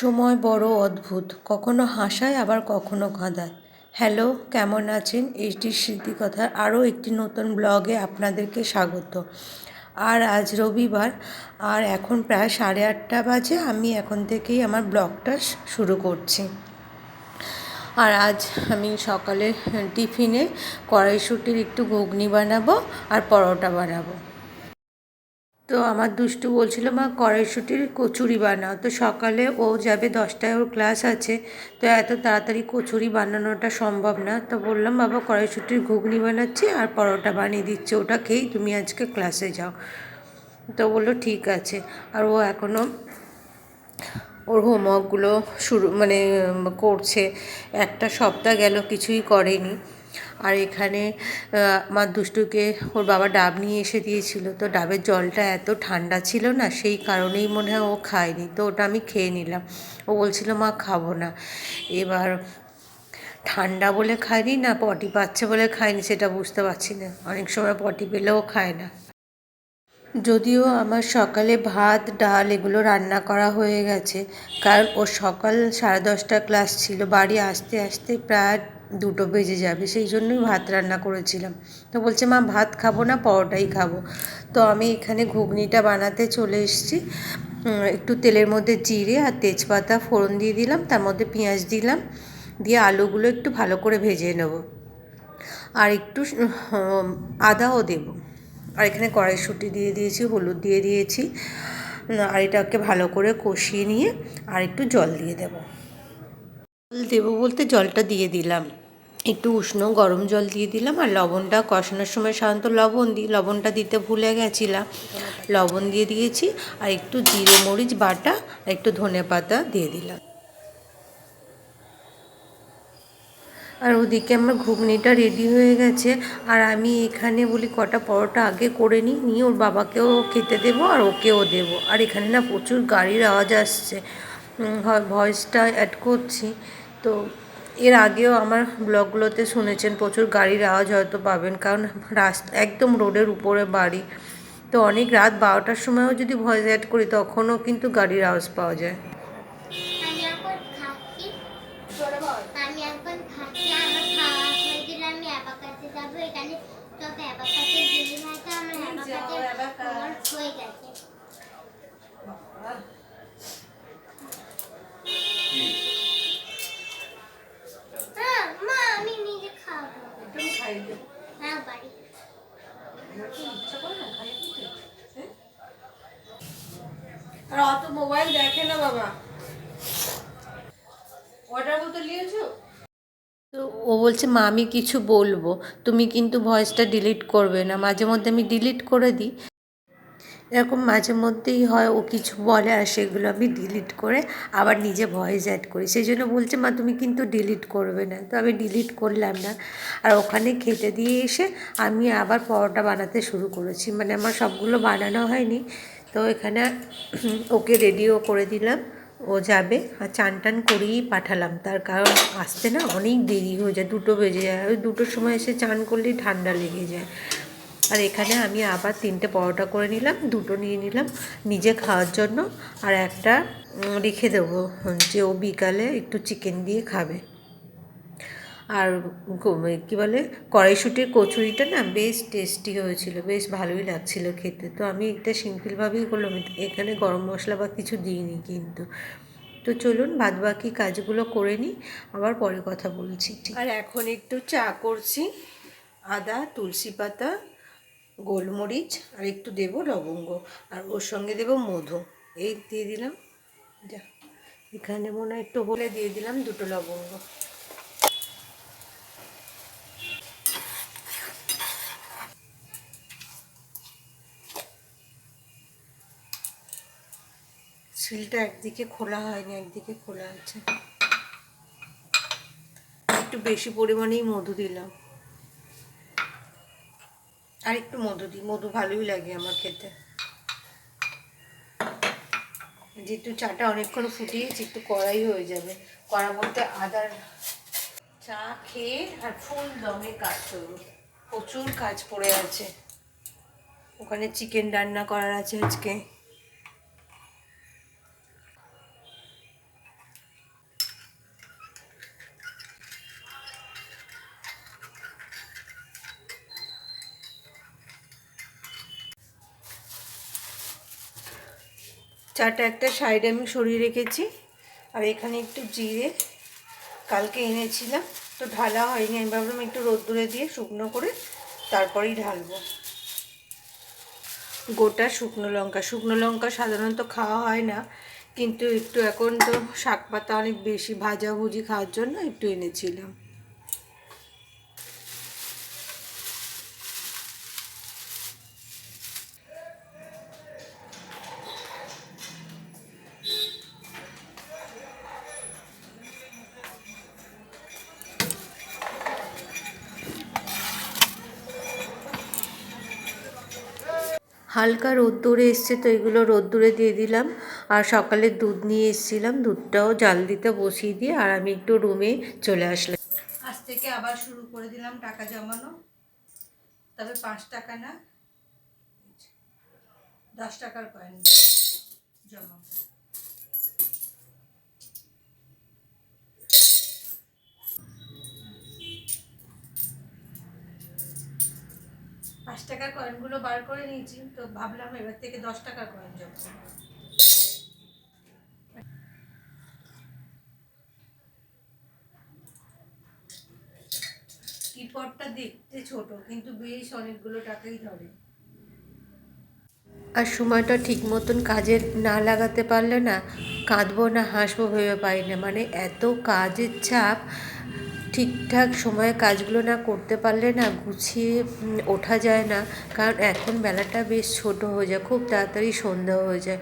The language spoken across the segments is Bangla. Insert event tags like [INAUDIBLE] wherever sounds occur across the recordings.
সময় বড় অদ্ভুত। কখনো হাসায়, আবার কখনো কাঁদায়। হ্যালো, কেমন আছেন? এইচডি স্মৃতিকথার আরও একটি নতুন ব্লগে আপনাদেরকে স্বাগত। আর আজ রবিবার, আর এখন প্রায় সাড়ে আটটা বাজে, আমি এখন থেকেই আমার ব্লগটা শুরু করছি। আর আজ আমি সকালে টিফিনে কড়াইশুটির একটু ঘুগনি বানাবো আর পরোটা বানাবো। তো আমার দুষ্টু বলছিল, মা, কড়াইশুটির কচুরি বানাও। তো সকালে ও যাবে দশটায়, ওর ক্লাস আছে, তো এত তাড়াতাড়ি কচুরি বানানোটা সম্ভব না। তো বললাম, বাবা, কড়াইশুটির ঘুগনি বানাচ্ছি আর পরোটা বানিয়ে দিচ্ছে, ওটা খেয়েই তুমি আজকে ক্লাসে যাও। তো বলল, ঠিক আছে। আর ও এখনও ওর হোমওয়ার্কগুলো শুরু মানে করছে। একটা সপ্তাহ গেল, কিছুই করেনি। আর এখানে আমার দুষ্টুকে ওর বাবা ডাব নিয়ে এসে দিয়েছিল। তো ডাবের জলটা এত ঠান্ডা ছিল না, সেই কারণেই মনে হয় ও খায়নি। তো ওটা আমি খেয়ে নিলাম। ও বলছিল, মা, খাব না। এবার ঠান্ডা বলে খায়নি না, পটি পাচ্ছে বলে খায়নি সেটা বুঝতে পারছি না। অনেক সময় পটি পেলেও খায় না। যদিও আমার সকালে ভাত, ডাল এগুলো রান্না করা হয়ে গেছে। কারণ ওর সকাল সাড়ে দশটা ক্লাস ছিল, বাড়ি আসতে আসতে প্রায় দুটো বেজে যাবে, সেই জন্যই ভাত রান্না করেছিলাম। তো বলছে, মা, ভাত খাব না, পরোটাই খাব। তো আমি এখানে ঘুগনিটা বানাতে চলে এসেছি। একটু তেলের মধ্যে জিরে আর তেজপাতা ফোড়ন দিয়ে দিলাম, তার মধ্যে পেঁয়াজ দিলাম, দিয়ে আলুগুলো একটু ভালো করে ভেজে নেব। আর একটু আদাও দেবো। আর এখানে কড়াইশুঁটি দিয়ে দিয়েছি, হলুদ দিয়ে দিয়েছি। আর এটাকে ভালো করে কষিয়ে নিয়ে আর একটু জল দিয়ে দেবো। জল দেবো বলতে জলটা দিয়ে দিলাম। একটু উষ্ণ গরম জল দিয়ে দিলাম আর লবণটা কষানোর সময় সাধারণত লবণ দিই লবণটা দিতে ভুলে গেছিলাম। লবণ দিয়ে দিয়েছি আর একটু জিরে মরিচ বাটা আর একটু ধনে পাতা দিয়ে দিলাম। আর ওদিকে আমার ঘুগনিটা রেডি হয়ে গেছে। আর আমি এখানে বলি, কটা পরোটা আগে করে নিই নিয়ে ওর বাবাকেও খেতে দেবো আর ওকেও দেবো। আর এখানে না প্রচুর গাড়ির আওয়াজ আসছে ভয়েসটা অ্যাড করছি। তো এর আগেও আমার ব্লগগুলোতে শুনেছেন, প্রচুর গাড়ির আওয়াজ হয়তো পাবেন, কারণ রাস্তা, একদম রোডের উপরে বাড়ি। তো অনেক রাত বারোটার সময়ও যদি ভয়েস অ্যাড করি, তখনও কিন্তু গাড়ির আওয়াজ পাওয়া যায়। মোবাইল দেখে না বাবা। নিয়েছো? তো ও বলছে, মা, আমি কিছু বলব। তুমি কিন্তু ভয়েসটা ডিলিট করবে না। মাঝে মধ্যে আমি ডিলিট করে দিই। এরকম মাঝে মধ্যেই হয়, ও কিছু বলে আর সেগুলো আমি ডিলিট করে আবার নিজে ভয়েস অ্যাড করি। সেই জন্য বলছে, মা, তুমি কিন্তু ডিলিট করবে না। তো আমি ডিলিট করলাম না। আর ওখানে খেতে দিয়ে এসে আমি আবার পরোটা বানাতে শুরু করেছি। মানে আমার সবগুলো বানানো হয়নি। তো এখানে [CLEARS THROAT] ওকে রেডিও করে দিলাম। ও যাবে। আর চান টান করেই পাঠালাম। তার কারণ আসতে না অনেক দেরি হয়ে যায়, দুটো বেজে যায়। ওই দুটোর সময় এসে চান করলেই ঠান্ডা লেগে যায়। আর এখানে আমি আবার তিনটে পরোটা করে নিলাম, দুটো নিয়ে নিলাম নিজে খাওয়ার জন্য। আর একটা রেখে দেবো যে ও বিকালে একটু চিকেন দিয়ে খাবে। আর কী বলে, কড়াইশুটির কচুরিটা না বেশ টেস্টি হয়েছিল, বেশ ভালোই লাগছিল খেতে। তো আমি এটা সিম্পলভাবেই করলাম এখানে গরম মশলা বা কিছু দিইনি কিন্তু। তো চলুন বাদ বাকি কাজগুলো করে নিই, আবার পরে কথা বলছি আর এখন একটু চা করছি, আদা, তুলসী পাতা, গোলমরিচ, আর একটু দেবো লবঙ্গ, আর ওর সঙ্গে দেবো মধু। এই দিয়ে দিলাম, যা। এখানে মনে হয় একটু হলে দিয়ে দিলাম দুটো লবঙ্গ। সিলটা একদিকে খোলা হয়নি, একদিকে খোলা আছে। একটু বেশি পরিমাণেই মধু দিলাম। আর একটু মধু দিই, মধু ভালোই লাগে আমার খেতে। যেহেতু চাটা অনেকক্ষণ ফুটিয়েছি, একটু কড়াই হয়ে যাবে। কড়া বলতে আদার চা খেয়ে আর ফুল দমে কাজ করব। প্রচুর কাজ পড়ে আছে। ওখানে চিকেন রান্না করার আছে আজকে। চাটা একটা সাইডে আমি সরিয়ে রেখেছি। আর এখানে একটু জিরে কালকে এনেছিলাম। তো ঢালা হয়নি, আমি ভাবলাম একটু রোদ্দুরে দিয়ে শুকনো করে তারপরেই ঢালবো। গোটা শুকনো লঙ্কা। শুকনো লঙ্কা সাধারণত খাওয়া হয় না, কিন্তু একটু এখন তো শাক পাতা অনেক বেশি ভাজাভুজি খাওয়ার জন্য একটু এনেছিলাম। হালকা রোদ্দুরে এসছে তো এগুলো রোদ্দুরে দিয়ে দিলাম। আর সকালে দুধ নিয়ে এসেছিলাম, দুধটাও জাল দিতে বসিয়ে দিয়ে আর আমি একটু রুমে চলে আসলাম। আজ থেকে আবার শুরু করে দিলাম টাকা জমানো। তবে পাঁচ টাকা না দশ টাকার কয়েন জমা পাঁচ টাকার কয়েনগুলো বার করে নিয়েছি, তো ভাবলাম এবার থেকে দশ টাকার কয়েন জমা কিপটটা দেখতে ছোট, কিন্তু বেশ অনেকগুলো টাকাই ধরে। আর সময়টা ঠিক মতন কাজে না লাগাতে পারলে না, কাঁদবো না, হাসবো, ভেবে পাই না। মানে এত কাজের চাপ ঠিকঠাক সময়ে কাজগুলো না করতে পারলে না গুছিয়ে ওঠা যায় না। কারণ এখন বেলাটা বেশ ছোটো হয়ে যায়, খুব তাড়াতাড়ি সন্ধ্যা হয়ে যায়।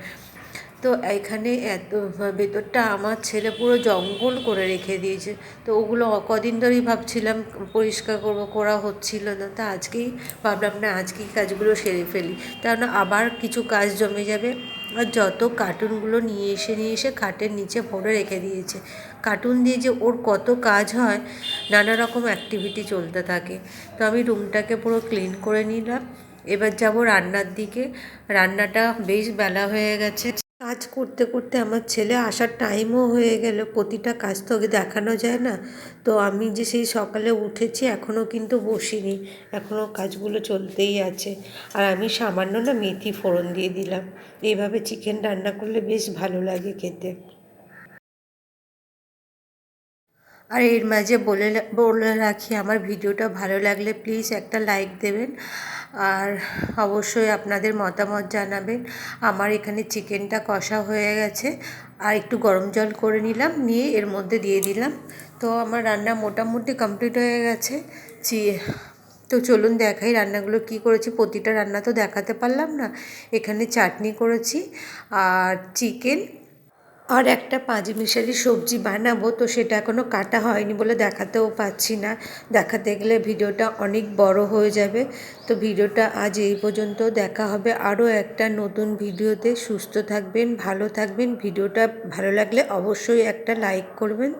তো এখানে এত ভেতরটা আমার ছেলে পুরো জঙ্গল করে রেখে দিয়েছে। তো ওগুলো কদিন ধরেই ভাবছিলাম পরিষ্কার করব, করা হচ্ছিল না। তা আজকেই ভাবলাম, না, আজকেই কাজগুলো সেরে ফেলি। কারণ আবার কিছু কাজ জমে যাবে। আর যত কার্টুনগুলো নিয়ে এসে নিয়ে এসে খাটের নিচে ভরে রেখে দিয়েছে। কার্টুন দিয়ে যে ওর কত কাজ হয়, নানা রকম অ্যাক্টিভিটি চলতে থাকে। তো আমি রুমটাকে পুরো ক্লিন করে নিলাম। এবার যাব রান্নার দিকে। রান্নাটা বেশ বেলা হয়ে গেছে। কাজ করতে করতে আমার ছেলে আসার টাইমও হয়ে গেল। প্রতিটা কাজ তো দেখানো যায় না। তো আমি যে সেই সকালে উঠেছি এখনও কিন্তু বসিনি। এখনও কাজগুলো চলতেই আছে। আর আমি সামান্য না মেথি ফোড়ন দিয়ে দিলাম। এইভাবে চিকেন রান্না করলে বেশ ভালো লাগে খেতে। আর এর মাঝে বলে বলে রাখি, আমার ভিডিওটা ভালো লাগলে প্লিজ একটা লাইক দেবেন। আর অবশ্যই আপনাদের মতামত জানাবেন। আমার এখানে চিকেনটা কষা হয়ে গেছে। আর একটু গরম জল করে নিলাম, নিয়ে এর মধ্যে দিয়ে দিলাম। তো আমার রান্না মোটামুটি কমপ্লিট হয়ে গেছে। চি, তো চলুন দেখাই রান্নাগুলো কি করেছি। প্রতিটা রান্না তো দেখাতে পারলাম না। এখানে চাটনি করেছি। আর চিকেন আর একটা পাঁচমিশালি সবজি বানাবো, তো সেটা এখনও কাটা হয়নি বলে দেখাতেও পাচ্ছি না। দেখাতে গেলে ভিডিওটা অনেক বড় হয়ে যাবে। তো ভিডিওটা আজ এই পর্যন্ত। দেখা হবে আরও একটা নতুন ভিডিওতে। সুস্থ থাকবেন, ভালো থাকবেন। ভিডিওটা ভালো লাগলে অবশ্যই একটা লাইক করবেন।